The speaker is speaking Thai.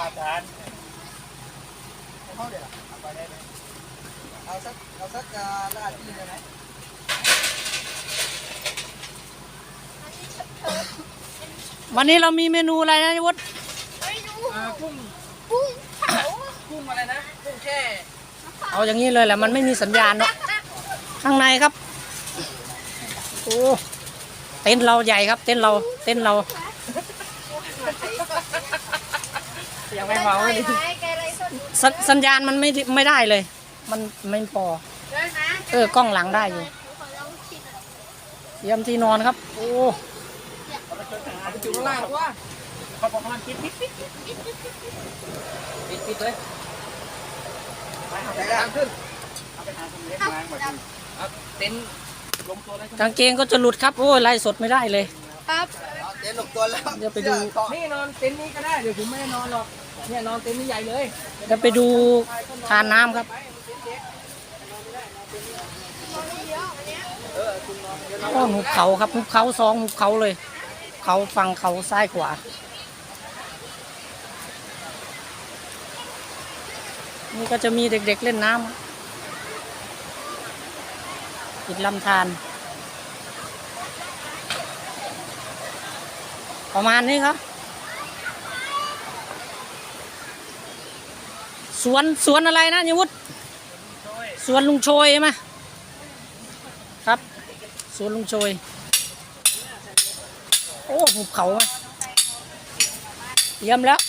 มาทานเข้าเดี๋ยวเอาไปได้ไหมเอาสักเอาสักอ่าลาดที่ได้ไหมวันนี้เรามีเมนูอะไรนะยวุฒิไม่รู้อ่ากุ้งกุ้งเผากุ้งอะไรนะกุ้งแช่เอาอย่างนี้เลยแหละมันไม่มีสัญญาณเนาะข้างในครับโอ้เต็นท์เราใหญ่ครับ เต็นท์เราเต็นท์เรา ยังไม่เมาเลยไม้แกอะไรสดสสัญญาณมันไม่ไม่ได้เลย มันไม่พอ เออกล้องหลังได้อยู่ยเยี่ยมที่นอนครับ โอ้เอาไปจุ่มข้างล่างว่าเขาบอกว่าปิดปิดปิดปิดปิดเลยไปแต่ทางขึ้นเอาไปหาคนเล็กมาหมดเอาเต็นท์ลงตัวเลยกางเกงก็จะหลุดครับโอ้ยไล่สดไม่ได้เลย ครับเต็นท์ลงตัวแล้วเดี๋ยวไปดูนี่นอนเต็นท์นี้ก็ได้เดี๋ยวผมไม่ได้นอนหรอก เนี่ยนอนเต็นท์นี้ใหญ่เลยเดี๋ยวไปดูทานน้ำครับเออหุบเขาครับหุบเขาสองหุบเขาเลย เขาฝั่งเขาซ้ายขวานี่ก็จะมีเด็กๆเล่นน้ำติดลำธารประมาณนี้ครับ สวนสวนอะไรนะยวุฒิสวนลุงโชยใช่ไหมครับ สวนลุงโชย โอ้หุบเขาเยี่ยมแล้ว